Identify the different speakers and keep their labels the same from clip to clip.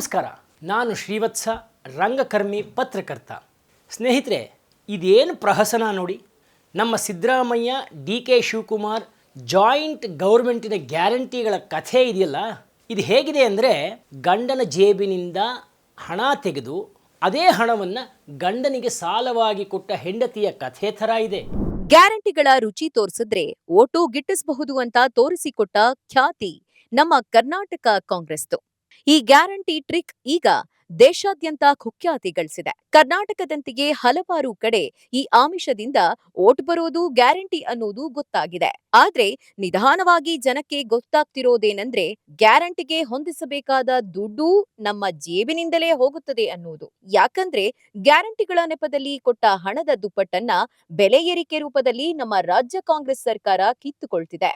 Speaker 1: ನಮಸ್ಕಾರ. ನಾನು ಶ್ರೀವತ್ಸ, ರಂಗಕರ್ಮಿ, ಪತ್ರಕರ್ತ. ಸ್ನೇಹಿತರೆ, ಇದೇನು ಪ್ರಹಸನ ನೋಡಿ? ನಮ್ಮ Siddaramaiah D K Shivakumar joint ಗೌರ್ಮೆಂಟಿನ ಗ್ಯಾರಂಟಿಗಳ ಕಥೆ ಇದೆಯಲ್ಲ? ಇದು ಹೇಗಿದೆ ಅಂದರೆ, ಗಂಡನ ಜೇಬಿನಿಂದ ಹಣ ತೆಗೆದು, ಅದೇ ಹಣವನ್ನು ಗಂಡನಿಗೆ ಸಾಲವಾಗಿ ಕೊಟ್ಟ ಹೆಂಡತಿಯ ಕಥೆ ಥರ ಇದೆ.
Speaker 2: ಗ್ಯಾರಂಟಿಗಳ ರುಚಿ ತೋರಿಸಿದ್ರೆ ಓಟು ಗಿಟ್ಟಿಸಬಹುದು ಅಂತ ತೋರಿಸಿಕೊಟ್ಟ ಖ್ಯಾತಿ ನಮ್ಮ ಕರ್ನಾಟಕ ಕಾಂಗ್ರೆಸ್ದು. ಈ ಗ್ಯಾರಂಟಿ ಟ್ರಿಕ್ ಈಗ ದೇಶಾದ್ಯಂತ ಕುಖ್ಯಾತಿ ಗಳಿಸಿದೆ ಕರ್ನಾಟಕದಂತೆಯೇ ಹಲವಾರು ಕಡೆ ಈ ಆಮಿಷದಿಂದ ಓಟ್ ಬರೋದು ಗ್ಯಾರಂಟಿ ಅನ್ನೋದು ಗೊತ್ತಾಗಿದೆ. ಆದ್ರೆ ನಿಧಾನವಾಗಿ ಜನಕ್ಕೆ ಗೊತ್ತಾಗ್ತಿರೋದೇನೆಂದ್ರೆ ಗ್ಯಾರಂಟಿಗೆ ಹೊಂದಿಸಬೇಕಾದ ದುಡ್ಡು ನಮ್ಮ ಜೇಬಿನಿಂದಲೇ ಹೋಗುತ್ತದೆ ಅನ್ನೋದು. ಯಾಕಂದ್ರೆ ಗ್ಯಾರಂಟಿಗಳ ನೆಪದಲ್ಲಿ ಕೊಟ್ಟ ಹಣದ ದುಪ್ಪಟ್ಟನ್ನ ಬೆಲೆ ಏರಿಕೆ ರೂಪದಲ್ಲಿ ನಮ್ಮ ರಾಜ್ಯ ಕಾಂಗ್ರೆಸ್ ಸರ್ಕಾರ ಕಿತ್ತುಕೊಳ್ತಿದೆ.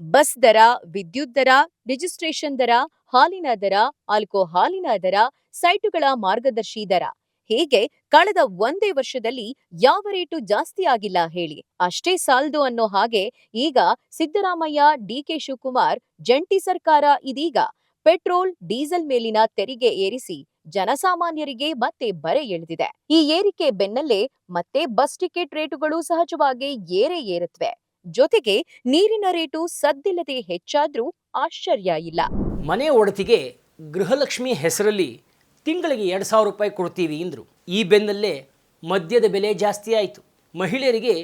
Speaker 2: ಬಸ್ ದರ, ವಿದ್ಯುತ್ ದರ, ರಿಜಿಸ್ಟ್ರೇಷನ್ ದರ ಹಾಲಿನ ದರ ಆಲ್ಕೋಹಾಲಿನ ದರ, ಸೈಟುಗಳ ಮಾರ್ಗದರ್ಶಿ ದರ. ಹೀಗೆ ಕಳೆದ ಒಂದೇ ವರ್ಷದಲ್ಲಿ ಯಾವ ರೇಟು ಜಾಸ್ತಿ ಆಗಿಲ್ಲ ಹೇಳಿ. ಅಷ್ಟೇ ಸಾಲ್ದು ಅನ್ನೋ ಹಾಗೆ ಈಗ ಸಿದ್ದರಾಮಯ್ಯ, ಡಿಕೆ ಶಿವಕುಮಾರ್ ಜಂಟಿ ಸರ್ಕಾರ ಇದೀಗ ಪೆಟ್ರೋಲ್, ಡೀಸೆಲ್ ಮೇಲಿನ ತೆರಿಗೆ ಏರಿಸಿ ಜನಸಾಮಾನ್ಯರಿಗೆ ಮತ್ತೆ ಬರೆ ಎಳೆದಿದೆ. ಈ ಏರಿಕೆ ಬೆನ್ನಲ್ಲೇ ಮತ್ತೆ ಬಸ್ ಟಿಕೆಟ್ ರೇಟುಗಳು ಸಹಜವಾಗಿ ಏರೇ ಏರುತ್ತವೆ ಜೊತೆಗೆ ನೀರಿನ ರೇಟು ಸದ್ದಿಲ್ಲದೆ ಹೆಚ್ಚಾದ್ರೂ ಆಶ್ಚರ್ಯ ಇಲ್ಲ.
Speaker 1: ಮನೆ ಒಡತಿಗೆ ಗೃಹಲಕ್ಷ್ಮಿ ಹೆಸರಲ್ಲಿ ತಿಂಗಳಿಗೆ ಎರಡು ಸಾವಿರ ರೂಪಾಯಿ ಕೊಡ್ತೀವಿ ಅಂದರು. ಈ ಬೆನ್ನಲ್ಲೇ ಮದ್ಯದ ಬೆಲೆ ಜಾಸ್ತಿ ಆಯಿತು. ಮಹಿಳೆಯರಿಗೆ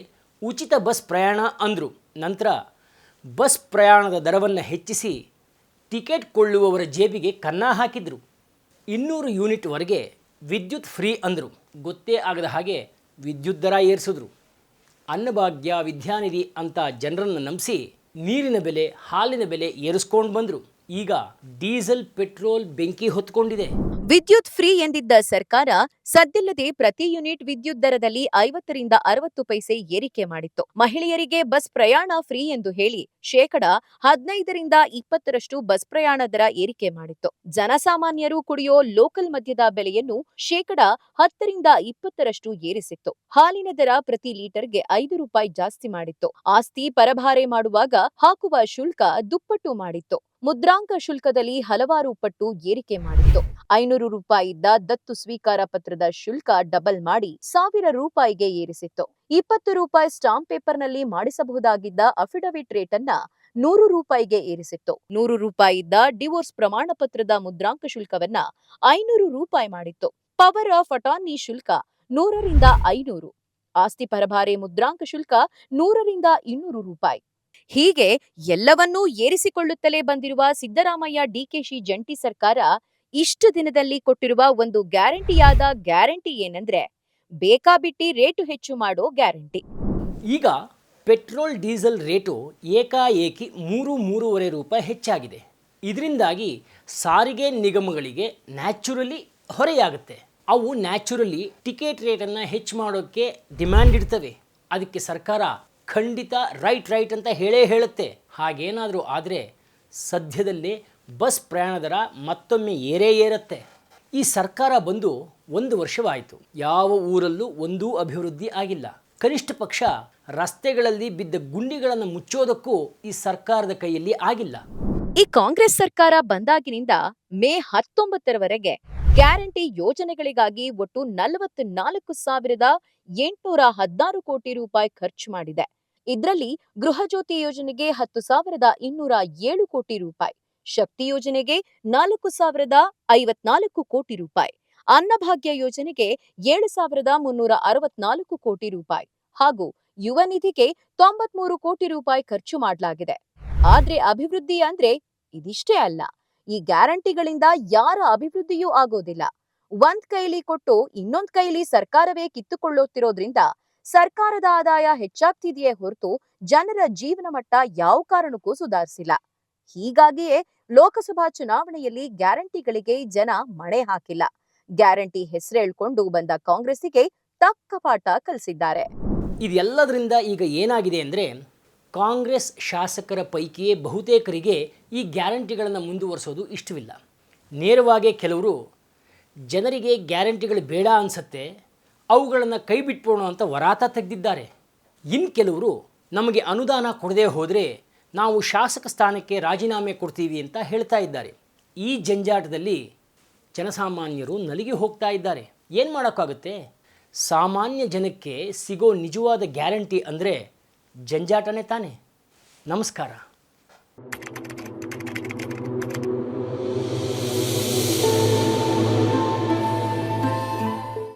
Speaker 1: ಉಚಿತ ಬಸ್ ಪ್ರಯಾಣ ಅಂದರು. ನಂತರ ಬಸ್ ಪ್ರಯಾಣದ ದರವನ್ನು ಹೆಚ್ಚಿಸಿ ಟಿಕೆಟ್ ಕೊಳ್ಳುವವರ ಜೇಬಿಗೆ ಕನ್ನ ಹಾಕಿದರು. ಇನ್ನೂರು ಯೂನಿಟ್ವರೆಗೆ ವಿದ್ಯುತ್ ಫ್ರೀ ಅಂದರು. ಗೊತ್ತೇ ಆಗದ ಹಾಗೆ ವಿದ್ಯುತ್ ದರ ಏರಿಸಿದ್ರು. ಅನ್ನಭಾಗ್ಯ ವಿದ್ಯಾನಿಧಿ ಅಂತ ಜನರನ್ನು ನಂಬಿಸಿ ನೀರಿನ ಬೆಲೆ ಹಾಲಿನ ಬೆಲೆ ಏರಿಸ್ಕೊಂಡು ಬಂದರು. ಈಗ ಡೀಸೆಲ್ ಪೆಟ್ರೋಲ್ ಬೆಂಕಿ ಹೊತ್ಕೊಂಡಿದೆ.
Speaker 2: ವಿದ್ಯುತ್ ಫ್ರೀ ಎಂದಿದ್ದ ಸರ್ಕಾರ ಸದ್ದಿಲ್ಲದೆ ಪ್ರತಿ ಯೂನಿಟ್ ವಿದ್ಯುತ್ ದರದಲ್ಲಿ ಐವತ್ತರಿಂದ ಅರವತ್ತು ಪೈಸೆ ಏರಿಕೆ ಮಾಡಿತ್ತು. ಮಹಿಳೆಯರಿಗೆ ಬಸ್ ಪ್ರಯಾಣ ಫ್ರೀ ಎಂದು ಹೇಳಿ ಶೇಕಡ ಹದಿನೈದರಿಂದ ಇಪ್ಪತ್ತರಷ್ಟು ಬಸ್ ಪ್ರಯಾಣ ದರ ಏರಿಕೆ ಮಾಡಿತ್ತು. ಜನಸಾಮಾನ್ಯರು ಕುಡಿಯೋ ಲೋಕಲ್ ಮದ್ಯದ ಬೆಲೆಯನ್ನು ಶೇಕಡ ಹತ್ತರಿಂದ ಇಪ್ಪತ್ತರಷ್ಟು ಏರಿಸಿತ್ತು. ಹಾಲಿನ ದರ ಪ್ರತಿ ಲೀಟರ್ಗೆ ಐದು ರೂಪಾಯಿ ಜಾಸ್ತಿ ಮಾಡಿತ್ತು. ಆಸ್ತಿ ಪರಭಾರೆ ಮಾಡುವಾಗ ಹಾಕುವ ಶುಲ್ಕ ದುಪ್ಪಟ್ಟು ಮಾಡಿತ್ತು. ಮುದ್ರಾಂಕ ಶುಲ್ಕದಲ್ಲಿ ಹಲವಾರು ಪಟ್ಟು ಏರಿಕೆ ಮಾಡಿತ್ತು. ಐನೂರು ರೂಪಾಯಿ ಇದ್ದ ದತ್ತು ಸ್ವೀಕಾರ ಪತ್ರದ ಶುಲ್ಕ ಡಬಲ್ ಮಾಡಿ ಸಾವಿರ ರೂಪಾಯಿಗೆ ಏರಿಸಿತ್ತು. ಇಪ್ಪತ್ತು ರೂಪಾಯಿ ಸ್ಟಾಂಪ್ ಪೇಪರ್ನಲ್ಲಿ ಮಾಡಿಸಬಹುದಾಗಿದ್ದ ಅಫಿಡವಿಟ್ ರೇಟ್ ಅನ್ನ ನೂರು ರೂಪಾಯಿಗೆ ಏರಿಸಿತ್ತು. ನೂರು ರೂಪಾಯಿ ಇದ್ದ ಡಿವೋರ್ಸ್ ಪ್ರಮಾಣ ಪತ್ರದ ಮುದ್ರಾಂಕ ಶುಲ್ಕವನ್ನ ಐನೂರು ರೂಪಾಯಿ ಮಾಡಿತ್ತು. ಪವರ್ ಆಫ್ ಅಟಾರ್ನಿ ಶುಲ್ಕ ನೂರರಿಂದ ಐನೂರು. ಆಸ್ತಿ ಪರಭಾರೆ ಮುದ್ರಾಂಕ ಶುಲ್ಕ ನೂರರಿಂದ ಇನ್ನೂರು ರೂಪಾಯಿ. ಹೀಗೆ ಎಲ್ಲವನ್ನೂ ಏರಿಸಿಕೊಳ್ಳುತ್ತಲೇ ಬಂದಿರುವ ಸಿದ್ದರಾಮಯ್ಯ ಡಿಕೆಶಿ ಜಂಟಿ ಸರ್ಕಾರ ಇಷ್ಟು ದಿನದಲ್ಲಿ ಕೊಟ್ಟಿರುವ ಒಂದು ಗ್ಯಾರಂಟಿಯಾದ ಗ್ಯಾರಂಟಿ ಏನಂದ್ರೆ ಬೇಕಾಬಿಟ್ಟಿ ರೇಟು ಹೆಚ್ಚು ಮಾಡೋ ಗ್ಯಾರಂಟಿ.
Speaker 1: ಈಗ ಪೆಟ್ರೋಲ್, ಡೀಸೆಲ್ ರೇಟು ಏಕಾಏಕಿ ಮೂರು ಮೂರುವರೆ ರೂಪಾಯಿ ಹೆಚ್ಚಾಗಿದೆ. ಇದರಿಂದಾಗಿ ಸಾರಿಗೆ ನಿಗಮಗಳಿಗೆ ನ್ಯಾಚುರಲಿ ಹೊರೆಯಾಗುತ್ತೆ. ಅವು ನ್ಯಾಚುರಲಿ ಟಿಕೆಟ್ ರೇಟನ್ನು ಹೆಚ್ಚು ಮಾಡೋಕ್ಕೆ ಡಿಮ್ಯಾಂಡ್ ಇಡ್ತವೆ. ಅದಕ್ಕೆ ಸರ್ಕಾರ ಖಂಡಿತ ರೈಟ್ ರೈಟ್ ಅಂತ ಹೇಳೇ ಹೇಳುತ್ತೆ. ಹಾಗೇನಾದರೂ ಆದರೆ ಸದ್ಯದಲ್ಲಿ ಬಸ್ ಪ್ರಯಾಣ ದರ ಮತ್ತೊಮ್ಮೆ ಏರೇ ಏರುತ್ತೆ. ಈ ಸರ್ಕಾರ ಬಂದು ಒಂದು ವರ್ಷವಾಯಿತು. ಯಾವ ಊರಲ್ಲೂ ಒಂದೂ ಅಭಿವೃದ್ಧಿ ಆಗಿಲ್ಲ. ಕನಿಷ್ಠ ಪಕ್ಷ ರಸ್ತೆಗಳಲ್ಲಿ ಬಿದ್ದ ಗುಂಡಿಗಳನ್ನು ಮುಚ್ಚೋದಕ್ಕೂ ಈ ಸರ್ಕಾರದ ಕೈಯಲ್ಲಿ ಆಗಿಲ್ಲ.
Speaker 2: ಈ ಕಾಂಗ್ರೆಸ್ ಸರ್ಕಾರ ಬಂದಾಗಿನಿಂದ ಮೇ ಹತ್ತೊಂಬತ್ತರವರೆಗೆ ಗ್ಯಾರಂಟಿ ಯೋಜನೆಗಳಿಗಾಗಿ ಒಟ್ಟು ನಲವತ್ತು ನಾಲ್ಕು ಸಾವಿರದ ಎಂಟುನೂರ ಹದಿನಾರು ಕೋಟಿ ರೂಪಾಯಿ ಖರ್ಚು ಮಾಡಿದೆ. ಇದರಲ್ಲಿ ಗೃಹಜ್ಯೋತಿ ಯೋಜನೆಗೆ ಹತ್ತು ಸಾವಿರದ ಇನ್ನೂರ ಏಳು ಕೋಟಿ ರೂಪಾಯಿ, ಶಕ್ತಿ ಯೋಜನೆಗೆ ನಾಲ್ಕು ಸಾವಿರದ ಐವತ್ನಾಲ್ಕು ಕೋಟಿ ರೂಪಾಯಿ, ಅನ್ನಭಾಗ್ಯ ಯೋಜನೆಗೆ ಏಳು ಸಾವಿರದ ಮುನ್ನೂರ ಅರವತ್ನಾಲ್ಕು ಕೋಟಿ ರೂಪಾಯಿ ಹಾಗೂ ಯುವ ನಿಧಿಗೆ ತೊಂಬತ್ಮೂರು ಕೋಟಿ ರೂಪಾಯಿ ಖರ್ಚು ಮಾಡಲಾಗಿದೆ. ಆದ್ರೆ ಅಭಿವೃದ್ಧಿ ಅಂದ್ರೆ ಇದಿಷ್ಟೇ ಅಲ್ಲ, ಈ ಗ್ಯಾರಂಟಿಗಳಿಂದ ಯಾರ ಅಭಿವೃದ್ಧಿಯೂ ಆಗೋದಿಲ್ಲ. ಒಂದ್ ಕೈಲಿ ಕೊಟ್ಟು ಇನ್ನೊಂದ್ ಕೈಲಿ ಸರ್ಕಾರವೇ ಕಿತ್ತುಕೊಳ್ಳುತ್ತಿರೋದ್ರಿಂದ ಸರ್ಕಾರದ ಆದಾಯ ಹೆಚ್ಚಾಗ್ತಿದೆಯೇ ಹೊರತು ಜನರ ಜೀವನ ಮಟ್ಟ ಯಾವ ಕಾರಣಕ್ಕೂ ಸುಧಾರಿಸಿಲ್ಲ. ಹೀಗಾಗಿಯೇ ಲೋಕಸಭಾ ಚುನಾವಣೆಯಲ್ಲಿ ಗ್ಯಾರಂಟಿಗಳಿಗೆ ಜನ ಮಣೆ ಹಾಕಿಲ್ಲ. ಗ್ಯಾರಂಟಿ ಹೆಸರೇಳ್ಕೊಂಡು ಬಂದ ಕಾಂಗ್ರೆಸ್ಸಿಗೆ ತಕ್ಕ ಪಾಠ ಕಲಿಸಿದ್ದಾರೆ.
Speaker 1: ಇದೆಲ್ಲದರಿಂದ ಈಗ ಏನಾಗಿದೆ ಅಂದರೆ ಕಾಂಗ್ರೆಸ್ ಶಾಸಕರ ಪೈಕಿಯೇ ಬಹುತೇಕರಿಗೆ ಈ ಗ್ಯಾರಂಟಿಗಳನ್ನು ಮುಂದುವರಿಸೋದು ಇಷ್ಟವಿಲ್ಲ. ನೇರವಾಗಿ ಕೆಲವರು ಜನರಿಗೆ ಗ್ಯಾರಂಟಿಗಳು ಬೇಡ ಅನಿಸತ್ತೆ ಅವುಗಳನ್ನು ಕೈ ಅಂತ ವರಾತ ತೆಗೆದಿದ್ದಾರೆ. ಇನ್ನು ಕೆಲವರು ನಮಗೆ ಅನುದಾನ ಕೊಡದೇ ಹೋದರೆ ನಾವು ಶಾಸಕ ಸ್ಥಾನಕ್ಕೆ ರಾಜೀನಾಮೆ ಕೊಡ್ತೀವಿ ಅಂತ ಹೇಳ್ತಾ ಇದ್ದಾರೆ. ಈ ಜಂಜಾಟದಲ್ಲಿ ಜನಸಾಮಾನ್ಯರು ನಲಿಗೆ ಹೋಗ್ತಾ ಇದ್ದಾರೆ. ಏನು ಮಾಡೋಕ್ಕಾಗುತ್ತೆ? ಸಾಮಾನ್ಯ ಜನಕ್ಕೆ ಸಿಗೋ ನಿಜವಾದ ಗ್ಯಾರಂಟಿ ಅಂದರೆ ಜಂಜಾಟನೇ ತಾನೇ. ನಮಸ್ಕಾರ.